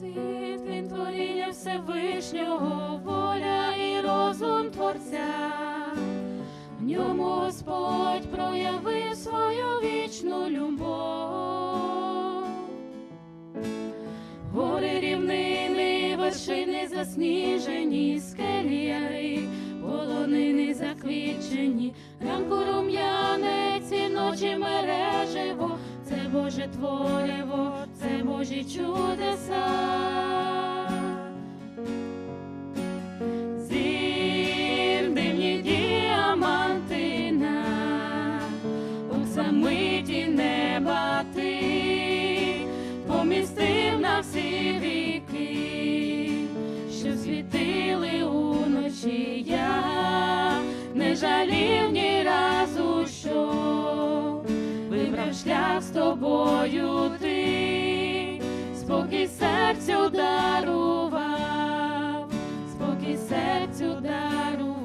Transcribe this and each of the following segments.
Світ він творіння Всевишнього, воля і розум Творця. В ньому Господь проявив свою вічну любов. Гори рівнини, вершини засніжені, скелі яри, полонини заквічені, ранку рум'янець і ночі мереживо, це Боже твориво, це Божі чудеса. Помістив на всі віки, що світили уночі я, не жалів ні разу, що вибрав шлях з тобою ти, спокій серцю дарував, спокій серцю дарував.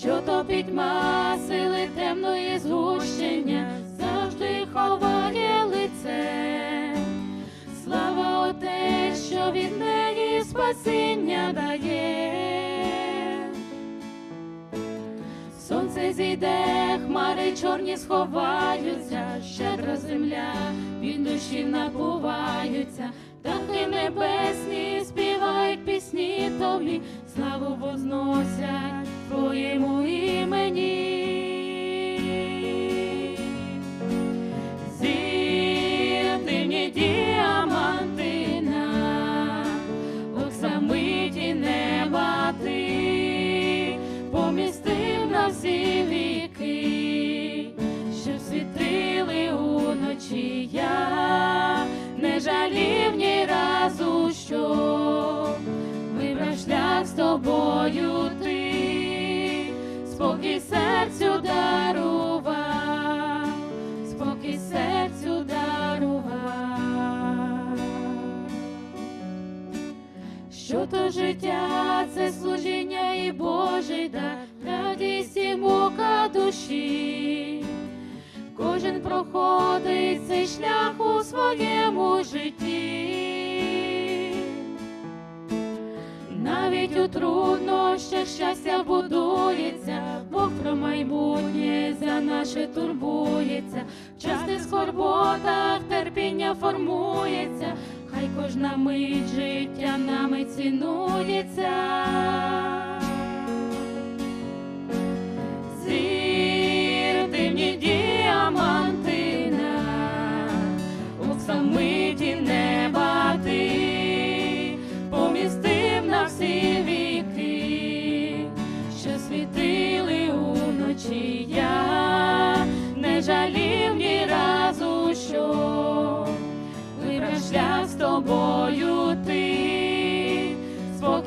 Що топить ма сили темної згущення, ховає лице. Слава Отець, що від неї спасіння дає. Сонце зійде, хмари чорні сховаються, щедра земля, від душі напуваються, птахи небесні співають пісні тобі, славу возносять твоєму імені. Оксамиті неба ти помістив на всі віки, що світили уночі я, не жалів ні разу, що вибрав шлях з тобою ти, спокій серцю дарував, Що то життя, це служіння і Божий дар, радість і мука душі. Кожен проходить цей шлях у своєму житті. Навіть у труднощах щастя будується, Бог про майбутнє за наше турбується, в частих скорботах терпіння формується, хай кожна мить життя нами цінується.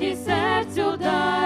Спокій серцю дай.